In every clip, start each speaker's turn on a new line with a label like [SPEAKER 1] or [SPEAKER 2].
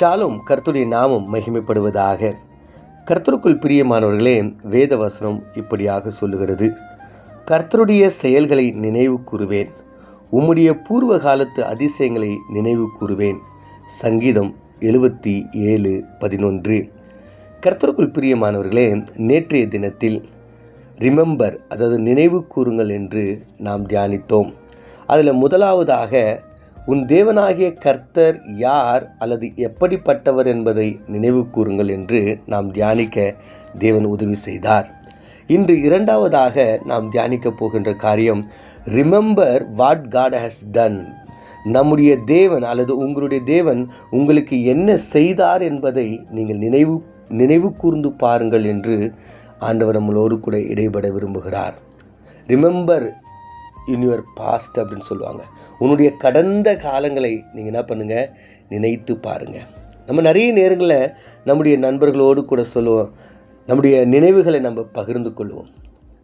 [SPEAKER 1] ஷாலும் கர்த்தருடைய நாமம் மகிமைப்படுவதாக. கர்த்தருக்குள் பிரியமானவர்களே வேத வசனம் இப்படியாக சொல்லுகிறது. கர்த்தருடைய செயல்களை நினைவு கூறுவேன். உம்முடைய பூர்வ காலத்து அதிசயங்களை நினைவு கூறுவேன். சங்கீதம் எழுபத்தி ஏழு பதினொன்று. கர்த்தருக்குள் பிரியமானவர்களே நேற்றைய தினத்தில் ரிமெம்பர் அதாவது நினைவு கூறுங்கள் என்று நாம் தியானித்தோம். அதில் முதலாவதாக உன் தேவனாகிய கர்த்தர் யார் அல்லது எப்படிப்பட்டவர் என்பதை நினைவு கூறுங்கள் என்று நாம் தியானிக்க தேவன் உதவி செய்தார். இன்று இரண்டாவதாக நாம் தியானிக்கப் போகின்ற காரியம் remember what God has done நம்முடைய தேவன் அல்லது உங்களுடைய தேவன் உங்களுக்கு என்ன செய்தார் என்பதை நீங்கள் நினைவு நினைவு கூர்ந்து பாருங்கள் என்று ஆண்டவர் நம்மளோடு கூட இடைபட விரும்புகிறார். ரிமெம்பர் இன் யுவர் பாஸ்ட் அப்படின்னு சொல்லுவாங்க. உன்னுடைய கடந்த காலங்களை நீங்கள் என்ன பண்ணுங்கள் நினைத்து பாருங்கள் நம்ம நிறைய நேரங்களில் நம்முடைய நண்பர்களோடு கூட சொல்லுவோம். நம்முடைய நினைவுகளை நம்ம பகிர்ந்து கொள்வோம்.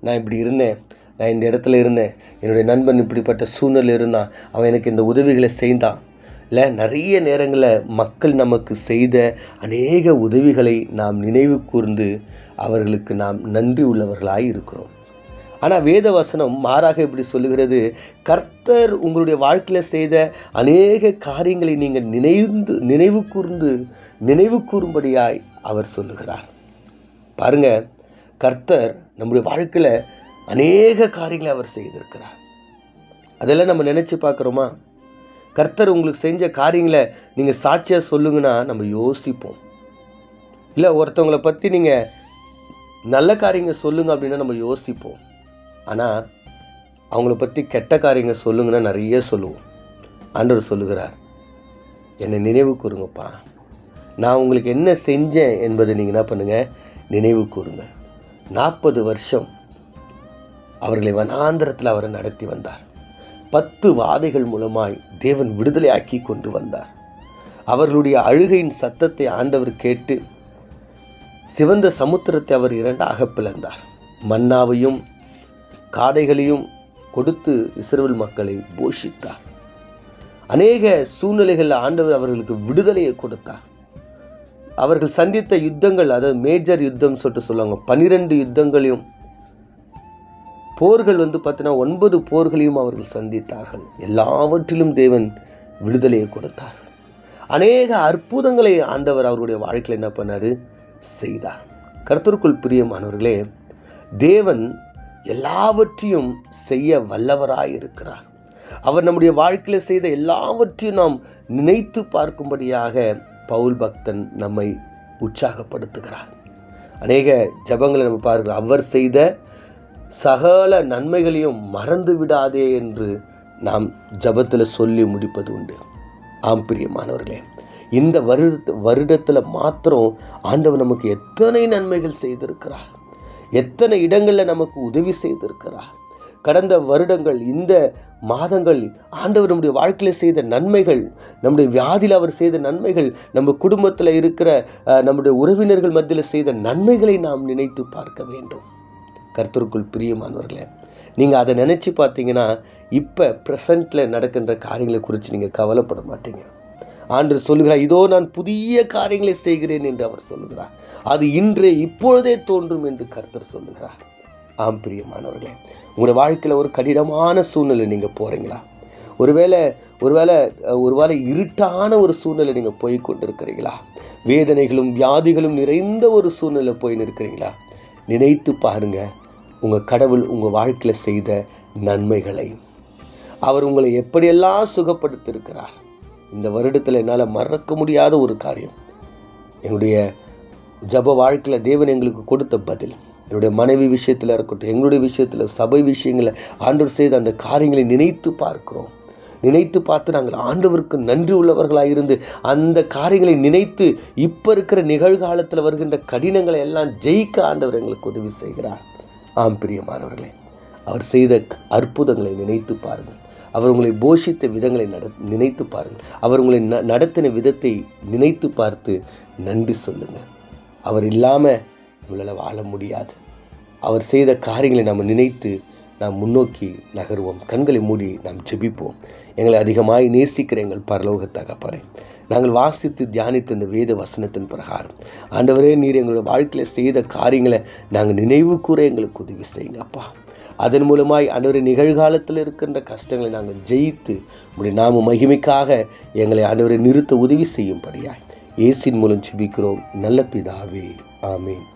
[SPEAKER 1] நான் இப்படி இருந்தேன் நான் இந்த இடத்துல இருந்தேன் என்னுடைய நண்பன் இப்படிப்பட்ட சூழ்நிலை இருந்தான் அவன் எனக்கு இந்த உதவிகளை செய்தான். இல்லை நிறைய நேரங்களில் மக்கள் நமக்கு செய்த அநேக உதவிகளை நாம் நினைவு கூர்ந்து அவர்களுக்கு நாம் நன்றி உள்ளவர்களாக இருக்கிறோம். ஆனால் வேத வசனம் மாறாக இப்படி சொல்லுகிறது கர்த்தர் உங்களுடைய வாழ்க்கையில் செய்த அநேக காரியங்களை நீங்கள் நினைந்து நினைவு கூர்ந்து நினைவு கூறும்படியாய் அவர் சொல்லுகிறார். பாருங்க கர்த்தர் நம்முடைய வாழ்க்கையில் அநேக காரியங்களை அவர் செய்திருக்கிறார். அதெல்லாம் நம்ம நினச்சி பார்க்குறோமா? கர்த்தர் உங்களுக்கு செஞ்ச காரியங்களை நீங்கள் சாட்சியாக சொல்லுங்கன்னா நம்ம யோசிப்போம். இல்லை ஒருத்தவங்களை பற்றி நீங்கள் நல்ல காரியங்க சொல்லுங்க அப்படின்னா நம்ம யோசிப்போம். ஆனால் அவங்கள பற்றி கெட்ட காரியங்க சொல்லுங்கன்னா நிறைய சொல்லுவோம். ஆண்டவர் சொல்லுகிறார் என்னை நினைவு கூறுங்கப்பா. நான் உங்களுக்கு என்ன செஞ்சேன் என்பதை நீங்கள் என்ன பண்ணுங்கள் நினைவு கூறுங்க. நாற்பது வருஷம் அவர்களை வனாந்திரத்தில் அவரை நடத்தி வந்தார். பத்து வாதைகள் மூலமாய் தேவன் விடுதலையாக்கி கொண்டு வந்தார். அவர்களுடைய அழுகையின் சத்தத்தை ஆண்டவர் கேட்டு சிவந்த சமுத்திரத்தை அவர் இரண்டாக பிளந்தார். மன்னாவையும் காடைகளையும் கொடுத்து இஸ்ரேல் மக்களை போஷித்தார். அநேக சூழ்நிலைகளில் ஆண்டவர் அவர்களுக்கு விடுதலையை கொடுத்தார். அவர்கள் சந்தித்த யுத்தங்கள் அதாவது மேஜர் யுத்தம் சொல்லிட்டு சொல்லுவாங்க பன்னிரெண்டு யுத்தங்களையும் போர்கள் வந்து பார்த்தீங்கன்னா ஒன்பது போர்களையும் அவர்கள் சந்தித்தார்கள். எல்லாவற்றிலும் தேவன் விடுதலையை கொடுத்தார். அநேக அற்புதங்களை ஆண்டவர் அவருடைய வாழ்க்கையில் என்ன பண்ணார்? செய்தார். கருத்தருக்குள் பிரியமானவர்களே தேவன் எல்லாவற்றையும் செய்ய வல்லவராயிருக்கிறார் அவர் நம்முடைய வாழ்க்கையில் செய்த எல்லாவற்றையும் நாம் நினைத்து பார்க்கும்படியாக பவுல் பக்தன் நம்மை உற்சாகப்படுத்துகிறார். அநேக ஜபங்களை நம்ம பார்க்கிறோம் அவர் செய்த சகல நன்மைகளையும் மறந்து விடாதே என்று நாம் ஜபத்தில் சொல்லி முடிப்பது உண்டு. ஆம் பிரியமானவர்களே இந்த வருட வருடத்தில் மாத்திரம் ஆண்டவர் நமக்கு எத்தனை நன்மைகள் செய்திருக்கிறார். எத்தனை இடங்களில் நமக்கு உதவி செய்திருக்கிறார்? கடந்த வருடங்கள் இந்த மாதங்கள் ஆண்டவர் நம்முடைய வாழ்க்கையில் செய்த நன்மைகள் நம்முடைய வியாதியில் அவர் செய்த நன்மைகள் நம்ம குடும்பத்தில் இருக்கிற நம்முடைய உறவினர்கள் மத்தியில் செய்த நன்மைகளை நாம் நினைத்து பார்க்க வேண்டும். கர்த்தருக்குள் பிரியமானவர்களே நீங்கள் அதை நினச்சி பார்த்தீங்கன்னா இப்போ ப்ரெசண்ட்டில் நடக்கின்ற காரியங்களை குறித்து நீங்கள் கவலைப்பட மாட்டீங்க. ஆண்டு சொல்லுகிறார் இதோ நான் புதிய காரியங்களை செய்கிறேன் என்று அவர் சொல்லுகிறார். அது இன்றே இப்பொழுதே தோன்றும் என்று கர்த்தர் சொல்லுகிறார். ஆம் பிரியமானவர்களே உங்களுடைய வாழ்க்கையில் ஒரு கடினமான சூழ்நிலை நீங்கள் போகிறீங்களா ஒருவேளை ஒருவேளை ஒருவேளை இருட்டான ஒரு சூழ்நிலை நீங்கள் போய் கொண்டிருக்கிறீங்களா? வேதனைகளும் வியாதிகளும் நிறைந்த ஒரு சூழ்நிலை போய் இருக்கிறீங்களா நினைத்து பாருங்க உங்கள் கடவுள் உங்கள் வாழ்க்கையில் செய்த நன்மைகளை. அவர் உங்களை எப்படியெல்லாம் சுகப்படுத்தியிருக்கிறார்? இந்த வருடத்தில் என்னால் மறக்க முடியாத ஒரு காரியம். என்னுடைய ஜப வாழ்க்கையில் தேவன் எங்களுக்கு கொடுத்த பதில். என்னுடைய மனைவி விஷயத்தில் இருக்கட்டும் எங்களுடைய விஷயத்தில் சபை விஷயங்களை ஆண்டவர் செய்த அந்த காரியங்களை நினைத்து பார்க்கிறோம். நினைத்து பார்த்து நாங்கள் ஆண்டவருக்கு நன்றி உள்ளவர்களாக இருந்து அந்த காரியங்களை நினைத்து இப்போ இருக்கிற நிகழ்காலத்தில் வருகின்ற கடினங்களை எல்லாம் ஜெயிக்க ஆண்டவர் எங்களுக்கு உதவி செய்கிறார். ஆம் பிரியமானவர்களே அவர் செய்த அற்புதங்களை நினைத்து பாருங்கள். அவர் உங்களை போஷித்த விதங்களை நட நினைத்து பாருங்கள். அவர் உங்களை ந நடத்தின விதத்தை நினைத்து பார்த்து நன்றி சொல்லுங்கள். அவர் இல்லாமல் நம்மளால் வாழ முடியாது. அவர் செய்த காரியங்களை நாம் நினைத்து நாம் முன்னோக்கி நகருவோம். கண்களை மூடி நாம் ஜெபிப்போம். எங்களை அதிகமாய் நேசிக்கிற எங்கள் பரலோக தகப்பறேன் நாங்கள் வாசித்து தியானித்த இந்த வேத வசனத்தின் பிரகாரம் ஆண்டவரே நீர் எங்களுடைய வாழ்க்கையில் செய்த காரியங்களை நாங்கள் நினைவு கூற எங்களுக்கு உதவி செய்யுங்க அப்பா அதன் மூலமாய் ஆண்டவரே நிகழ்காலத்தில் இருக்கின்ற கஷ்டங்களை நாங்கள் ஜெயித்து உடைய நாம மகிமைக்காக எங்களை ஆண்டவரை நிறுத்த உதவி செய்யும்படியாய். இயேசின் மூலம் ஜெபிக்கிறோம். நல்ல பிதாவே. ஆமீன்.